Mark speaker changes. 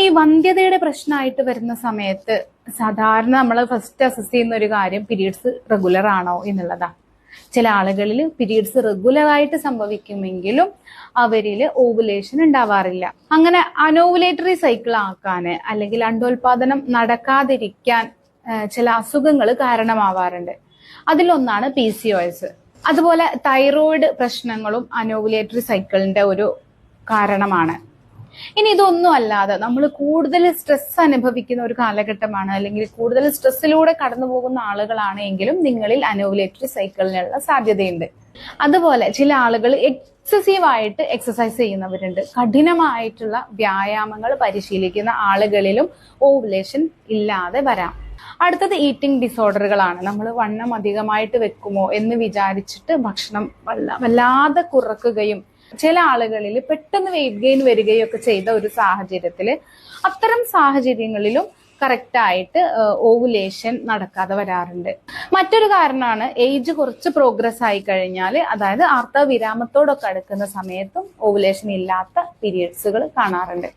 Speaker 1: ഈ വന്ധ്യതയുടെ പ്രശ്നമായിട്ട് വരുന്ന സമയത്ത് സാധാരണ നമ്മൾ ഫസ്റ്റ് അസസ് ചെയ്യുന്ന ഒരു കാര്യം പീരീഡ്സ് റെഗുലർ ആണോ എന്നുള്ളതാണ് ചില ആളുകളിൽ പീരീഡ്സ് റെഗുലർ ആയിട്ട് സംഭവിക്കുമെങ്കിലും അവരിൽ ഓവുലേഷൻ ഉണ്ടാവാറില്ല. അങ്ങനെ അനോവുലേറ്ററി സൈക്കിൾ ആക്കാൻ അല്ലെങ്കിൽ അണ്ടോൽപാദനം നടക്കാതിരിക്കാൻ ചില അസുഖങ്ങൾ കാരണമാവാറുണ്ട്. അതിലൊന്നാണ് പി സി ഒ എസ് അതുപോലെ തൈറോയിഡ് പ്രശ്നങ്ങളും അനോവുലേറ്ററി സൈക്കിളിന്റെ ഒരു കാരണമാണ്. ഇനി ഇതൊന്നും അല്ലാതെ നമ്മൾ കൂടുതൽ സ്ട്രെസ് അനുഭവിക്കുന്ന ഒരു കാലഘട്ടമാണ്. അല്ലെങ്കിൽ കൂടുതൽ സ്ട്രെസ്സിലൂടെ കടന്നു പോകുന്ന ആളുകളാണ് എങ്കിലും നിങ്ങളിൽ അനോവുലേറ്ററി സൈക്കിളിനുള്ള സാധ്യതയുണ്ട്. അതുപോലെ ചില ആളുകൾ എക്സസീവ് ആയിട്ട് എക്സസൈസ് ചെയ്യുന്നവരുണ്ട്. കഠിനമായിട്ടുള്ള വ്യായാമങ്ങൾ പരിശീലിക്കുന്ന ആളുകളിലും ഓവുലേഷൻ ഇല്ലാതെ വരാം. അടുത്തത് ഈറ്റിംഗ് ഡിസോർഡറുകളാണ് നമ്മൾ വണ്ണം അധികമായിട്ട് വെക്കുമോ എന്ന് വിചാരിച്ചിട്ട് ഭക്ഷണം വല്ല- വല്ലാതെ കുറക്കുകയും ചില ആളുകളിൽ പെട്ടെന്ന് വെയിറ്റ് ഗെയിൻ വരികയും ഒക്കെ ചെയ്ത ഒരു സാഹചര്യത്തിൽ അത്തരം സാഹചര്യങ്ങളിലും കറക്റ്റായിട്ട് ഓവുലേഷൻ നടക്കാതെ വരാറുണ്ട്. മറ്റൊരു കാരണമാണ് ഏജ് കുറച്ച് പ്രോഗ്രസ് ആയി കഴിഞ്ഞാൽ അതായത് ആർത്തവ വിരാമത്തോടൊക്കെ അടുക്കുന്ന സമയത്തും ഓവുലേഷൻ ഇല്ലാത്ത പീരിയഡ്സുകൾ കാണാറുണ്ട്.